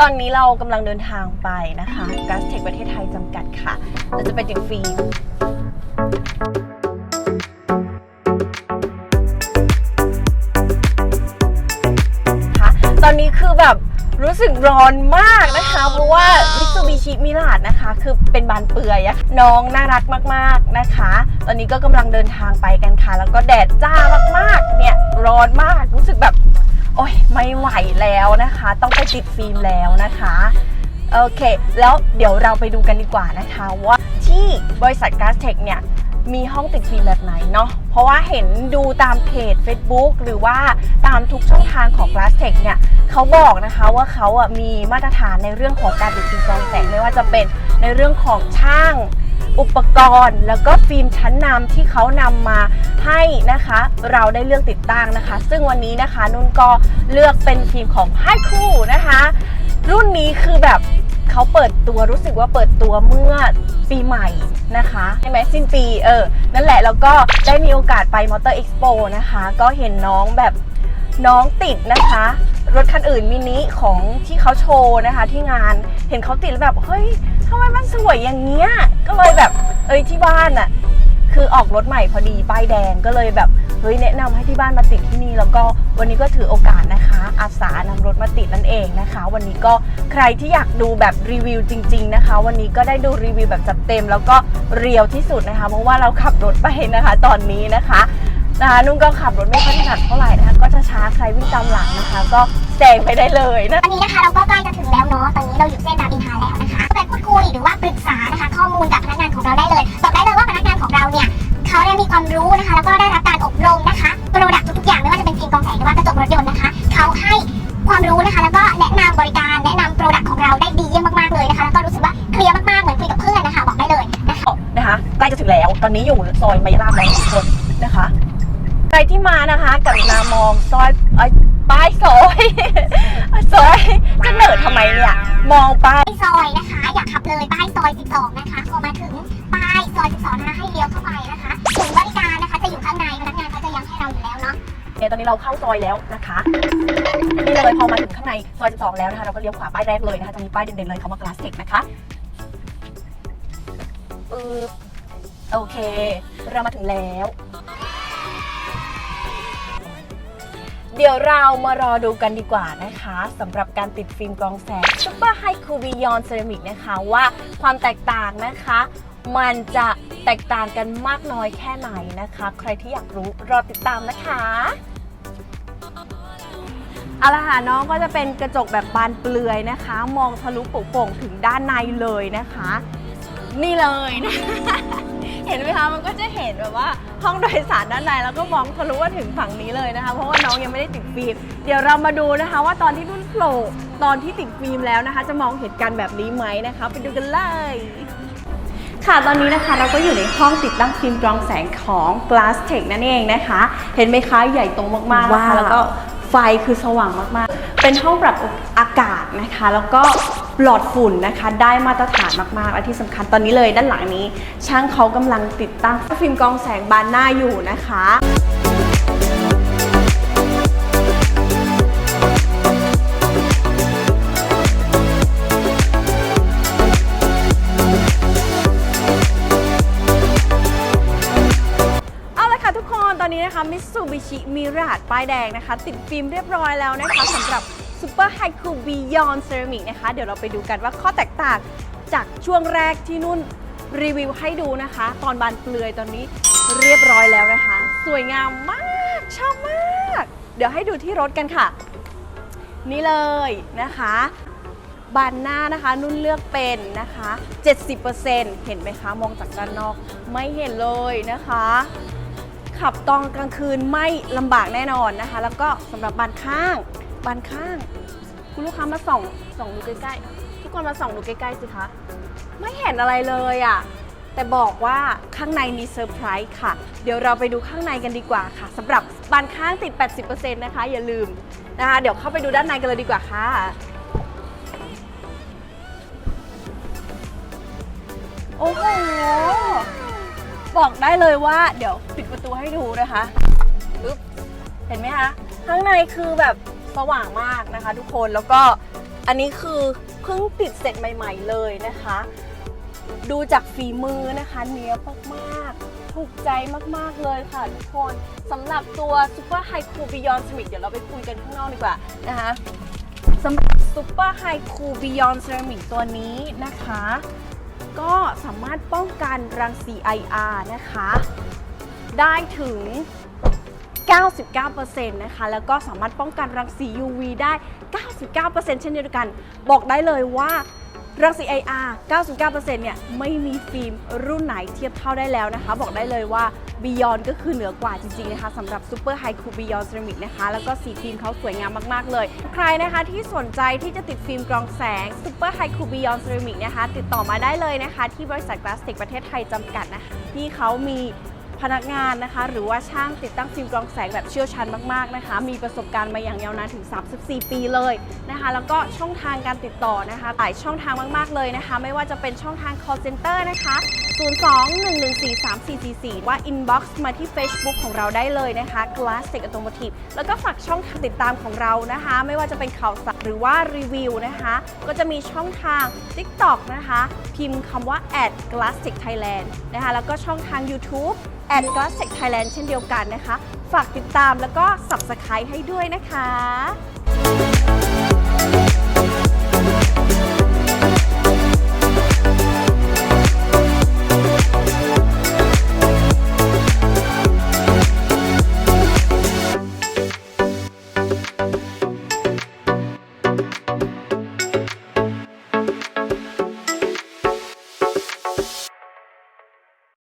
ตอนนี้เรากำลังเดินทางไปนะคะก a สเทคประเทศไทยจำกัดค่ะ เราจะไปติดฟิล์มค่ะตอนนี้คือแบบรู้สึกร้อนมากนะคะ เพราะว่า Mitsubishi Mirage นะคะ คือเป็นบานเปื่อยอะน้องน่ารักมากๆนะคะ ตอนนี้ก็กำลังเดินทางไปกันค่ะ แล้วก็แดดจ้ามากๆ เนี่ยร้อนมาก แล้วนะคะ ต้องไปติดฟิล์มแล้วนะคะโอเค แล้วเดี๋ยวเราไปดูกันดีกว่านะคะว่าที่บริษัท g a s t e c h เนี่ยมีห้องติดฟิล์มแบบไหนเนาะ เพราะว่าเห็นดูตามเพจ Facebook หรือว่าตามทุกช่องทางของ g l a s t e c h เนี่ยเขาบอกนะคะว่าเขาอะมีมาตรฐานในเรื่องของการติดฟิล์มกรองแสงไม่ว่าจะเป็นในเรื่องของช่าง อุปกรณ์ แล้วก็ฟิล์มชั้นนำที่เขานำมาให้นะคะ เราได้เลือกติดตั้งนะคะ ซึ่งวันนี้นะคะนุ่นก็เลือกเป็นฟิล์มของไฮคู่นะคะ รุ่นนี้คือแบบเขาเปิดตัวรู้สึกว่าเปิดตัวเมื่อปีใหม่นะคะใช่ไหมสิ้นปีเออ นั่นแหละแล้วก็ได้มีโอกาสไปมอเตอร์เอ็กซ์โปนะคะ ก็เห็นน้องแบบน้องติดนะคะ รถคันอื่นมินิของที่เขาโชว์นะคะ ที่งานเห็นเขาติดแล้วแบบ เฮ้ย ทำไมมันสวยอย่างเงี้ย ก็เลยแบบ เอ้ยที่บ้านอะคือออกรถใหม่พอดีป้ายแดงก็เลยแบบเฮ้ยแนะนำให้ที่บ้านมาติดที่นี่แล้วก็วันนี้ก็ถือโอกาสนะคะ อาสานำรถมาติดนั่นเองนะคะ วันนี้ก็ใครที่อยากดูแบบรีวิวจริง ๆนะคะ วันนี้ก็ได้ดูรีวิวแบบจัดเต็ม แล้วก็เรียวที่สุดนะคะเพราะว่าเราขับรถไปนะคะ ตอนนี้นะคะนะคะนุ่นก็ขับรถไม่ค่อยถนัดเท่าไหร่นะคะ ก็จะช้าใครวิ่งตามหลังนะคะ ก็แซงไปได้เลยนะตอนนี้นะคะเราก็ใกล้จะถึงแล้วเนาะตอนนี้เราอยู่เส้นรามอินทราแล้วนะคะ หรือว่าปรึกษานะคะข้อมูลกับพนักงานของเราได้เลยบอกได้เลยว่าพนักงานของเราเนี่ยเขาได้มีความรู้นะคะแล้วก็ได้รับการอบรมนะคะโปรดักทุกๆอย่างไม่ว่าจะเป็นฟิล์มกองแสงหรือว่ากระจกรถยนต์นะคะเขาให้ความรู้นะคะแล้วก็แนะนำบริการแนะนำโปรดักของเราได้ดีเยี่ยมมากๆเลยนะคะแล้วก็รู้สึกว่าเคลียร์มากๆเหมือนคุยกับเพื่อนนะคะบอกได้เลยนะคะนะคะใกล้จะถึงแล้วตอนนี้อยู่ซอยมายราบแล้วทุกคนนะคะ ใครที่มานะคะกรุณามองซอยเอ้ย ป้ายซอยซอยจะเหนิดทำไมเนี่ย มองไปป้ายซอยนะคะ อยากขับเลยป้ายซอย 12 นะคะ พอมาถึงป้ายซอย 12 นะคะ ให้เลี้ยวเข้าไปนะคะศูนย์บริการนะคะ จะอยู่ข้างในพนักงานเขาจะย้ำให้เราอยู่แล้วเนาะเนี่ยตอนนี้เราเข้าซอยแล้วนะคะนี่เลยพอมาถึงข้างในซอย 12 แล้วนะคะ เราก็เลี้ยวขวาป้ายแรกเลยนะคะ จะมีป้ายเด่นๆเลยคำว่ากลาสเทคนะคะอือโอเค เรามาถึงแล้ว เดี๋ยวเรามารอดูกันดีกว่านะคะสำหรับการติดฟิล์มกรองแสง Super High Cool Beyond Ceramic นะคะว่าความแตกต่างนะคะ มันจะแตกต่างกันมากน้อยแค่ไหนนะคะ ใครที่อยากรู้รอติดตามนะคะเอาละค่ะน้องก็จะเป็นกระจกแบบบานเปลือยนะคะ มองทะลุโปร่งๆถึงด้านในเลยนะคะ นี่เลยนะ เห็นไหมคะมันก็จะเห็นแบบว่าห้องโดยสารด้านในแล้วก็มองทะลุว่าถึงฝั่งนี้เลยนะคะ เพราะว่าน้องยังไม่ได้ติดฟิล์มเดี๋ยวเรามาดูนะคะ ว่าตอนที่นุ่นโผล่ตอนที่ติดฟิล์มแล้วนะคะ จะมองเห็นกันแบบนี้ไหมนะคะ ไปดูกันเลยค่ะตอนนี้นะคะเราก็อยู่ในห้องติดตั้งฟิล์มกรองแสงของ Glass Tech นั่นเองนะคะ เห็นไหมคะใหญ่โตมากๆนะคะว้าวแล้วก็ ไฟคือสว่างมากๆ เป็นห้องปรับอากาศนะคะ แล้วก็ปลอดฝุ่นนะคะ ได้มาตรฐานมากๆ และที่สำคัญตอนนี้เลยด้านหลังนี้ ช่างเขากำลังติดตั้งฟิล์มกองแสงบานหน้าอยู่นะคะ อนนี้นะคะ Mitsubishi Mirage ป้ายแดงนะคะ ติดฟิล์มเรียบร้อยแล้วนะคะสำหรับ Super High Cool Beyond Ceramic นะคะ เดี๋ยวเราไปดูกันว่าข้อแตกต่างจากช่วงแรกที่นุ่นรีวิวให้ดูนะคะ ตอนบานเปลือยตอนนี้เรียบร้อยแล้วนะคะ สวยงามมากชอบมาก เดี๋ยวให้ดูที่รถกันค่ะ นี่เลยนะคะบานหน้านะคะนุ่นเลือกเป็นนะคะ 70%เห็นไหมคะ มองจากด้านนอกไม่เห็นเลยนะคะ ขับตอนกลางคืนไม่ลำบากแน่นอนนะคะ แล้วก็สำหรับบานข้างบานข้าง คุณลูกค้ามาส่องส่องดูใกล้ๆทุกคนมาส่องดูใกล้ๆสิคะไม่เห็นอะไรเลยอะ่ะแต่บอกว่าข้างในมีเซอร์ไพรส์ค่ะ เดี๋ยวเราไปดูข้างในกันดีกว่าค่ะสำหรับบานข้างติด 80%นะคะ อย่าลืมนะคะเดี๋ยวเข้าไปดูด้านในกันเลยดีกว่าค่ะ โอ้โห บอกได้เลยว่าเดี๋ยวปิดประตูให้ดูนะคะปึ๊บเห็นไหมคะ ข้างในคือแบบสว่างมากนะคะ ทุกคนแล้วก็อันนี้คือเพิ่งติดเสร็จใหม่ ๆ เลยนะคะ ดูจากฝีมือนะคะเนี้ยบมากๆถูกใจมากๆเลยค่ะทุกคนสำหรับตัว Super High Cool Beyond Ceramic เดี๋ยวเราไปคุยกันข้างนอกดีกว่านะคะสำหรับ Super High Cool Beyond Ceramic ตัวนี้นะคะ ก็สามารถป้องกันรังสี IR นะคะ ได้ถึง 99%นะคะ แล้วก็สามารถป้องกันรังสี UV ได้ 99%เช่นเดียวกัน บอกได้เลยว่า รังสี IR 99%เนี่ยไม่มีฟิล์มรุ่นไหนเทียบเท่าได้แล้วนะคะ บอกได้เลยว่า Beyond ก็คือเหนือกว่าจริงๆนะคะสำหรับ Super High Cool Beyond Ceramic นะคะ แล้วก็สีฟิล์มเขาสวยงามมากๆเลย ใครนะคะที่สนใจที่จะติดฟิล์มกรองแสง Super High Cool Beyond Ceramic นะคะ ติดต่อมาได้เลยนะคะ ที่บริษัท Glasstic ประเทศไทยจำกัดนะคะที่เขามี พนักงานนะคะ หรือว่าช่างติดตั้งฟิล์มกรองแสงแบบเชี่ยวชาญมากๆนะคะ มีประสบการณ์มาอย่างยาวนานถึง 34 ปีเลยนะคะ แล้วก็ช่องทางการติดต่อนะคะหลายช่องทางมากๆเลยนะคะ ไม่ว่าจะเป็นช่องทาง call center นะคะ 02-114-3444 ว่า inbox มาที่ Facebook ของเราได้เลยนะคะ Classic Automotive แล้วก็ฝากช่องทางติดตามของเรานะคะ ไม่ว่าจะเป็นข่าวสารหรือว่ารีวิวนะคะ ก็จะมีช่องทาง TikTok นะคะ พิมพ์คำว่า at Classic Thailand นะคะ แล้วก็ช่องทาง YouTube แอด Classic Thailand เช่นเดียวกันนะคะ ฝากติดตามแล้วก็ Subscribe ให้ด้วยนะคะ